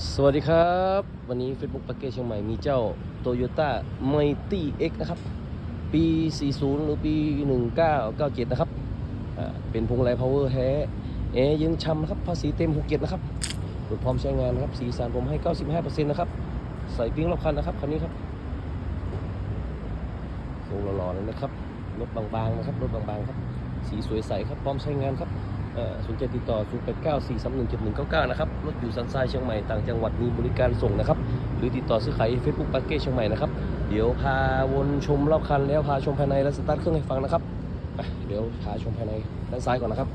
สวัสดีครับ วันนี้ Facebook ปักเกเชียงใหม่มีเจ้า Toyota m i g h t y X นะครับ ปี 40 หรือปี 1997 นะครับ เป็นพวงมาลัย power แท้แอร์ย็นช่ำครับ ภาษีเต็ม67นะครับรถพร้อมใช้งานนะครับ สีสันผมให้ 95%นะครับ ใส่ปิ้งรอบคันนะครับ คันนี้ครับโค้งหล่อๆเลยนะครับ รถบางๆนะครับ รถบางๆครับ สีสวยใสครับ พร้อมใช้งานครับ เอ่อสนใจติดต่อ0 8 9 4 3 1 7 1 9 9นะครับ รถอยู่สันทรายเชียงใหม่ต่างจังหวัดมีบริการส่งนะครับ หรือติดต่อซื้อขายเฟซบุ๊กปาเก้เชียงใหม่นะครับ เดี๋ยวพาวนชมรอบคันแล้วพาชมภายในและสตาร์ทเครื่องให้ฟังนะครับไปเดี๋ยวพาชมภายในด้านซ้ายก่อนนะครับ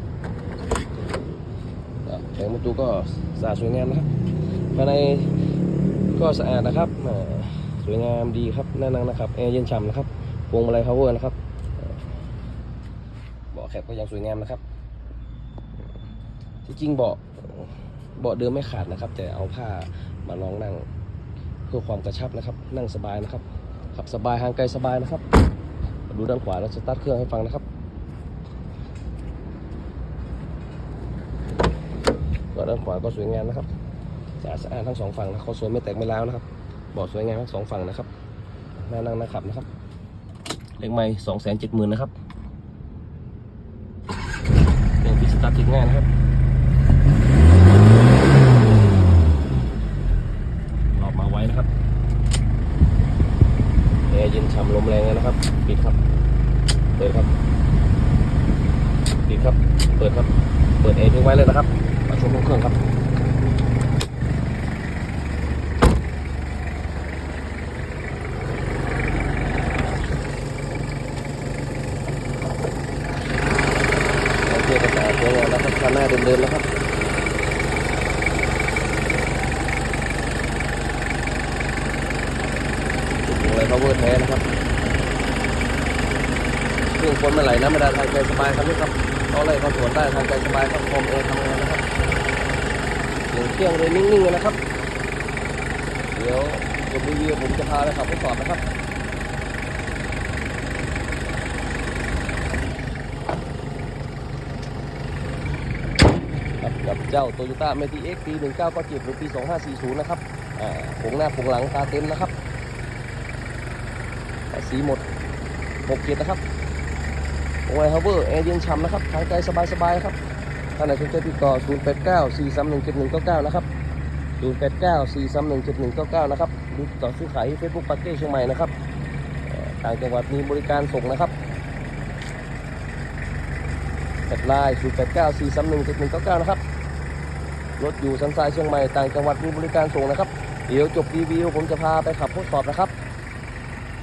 แผงประตูก็สะอาดสวยงามนะครับภายในก็สะอาดนะครับสวยงามดีครับน่านั่งนะครับแอร์เย็นฉ่ำนะครับพวงมาลัยพาวเวอร์นะครับเบาะแคปก็ยังสวยงามนะครับ จริงเบาะเบาะเดิมไม่ขาดนะครับ แต่เอาผ้ามารองนั่งเพื่อความกระชับนะครับ นั่งสบายนะครับ ขับสบายห่างไกลสบายนะครับ ดูด้านขวาแล้วสตาร์ทเครื่องให้ฟังนะครับก็ด้านขวาก็สวยงามนะครับสะอาดสะอาดทั้งสองฝั่งนะเขาสวยไม่แตกไม่ร้าวนะครับเบาะสวยงามทั้งสองฝั่งนะครับน่านั่งน่าขับนะครับเลขไม่สองแสนเจ็ดหมื่นนะครับเครื่องที่สตาร์ทติดง่ายนะครับ ออบมาไว้นะครับแอร์เย็นฉ่ำลมแรงเลยนะครับ ปิดครับ เปิดครับ ปิดครับ เปิดครับ เปิดแอร์ทิ้งไว้เลยนะครับมาชมเครื่องครับ โอเคกระสาสวยงามแล้วครับคันหน้าเดิมๆแล้วครับ อะไร พาวเวอร์แท้นะครับเครื่องคนไม่ไหลนะไม่ได้ทางใจสบายครับนี่ครับเขาไล่เขาสวนได้ทางใจสบายครับคอมเอทำงานนะครับเสียงเครื่องเลยนิ่งๆเลยนะครับ เดี๋ยวจบรีวิวผมจะพาไปขับทดสอบนะครับรับกับเจ้า Toyota m a t i X ปี1997หรือปี2540นะครับอ่าผงหน้าผงหลังตาเต็มนะครับ สีหมด6เกียรนะครับโอ้ยฮาร์เวอร์แอร์เย็นฉ่ำนะครับทางไกลสบายๆครับท่านไหนสนใจติดต่อ 089 431 7199 นะครับ 089 431 7199 นะครับหรือติดต่อซื้อขายที่เฟซบุ๊กปาเก้เชียงใหม่นะครับต่างจังหวัดมีบริการส่งนะครับแอดไลน์089 431 7199 นะครับ รถอยู่สันทรายเชียงใหม่ ต่างจังหวัดมีบริการส่งนะครับ เดี๋ยวจบรีวิวผมจะพาไปขับทดสอบนะครับ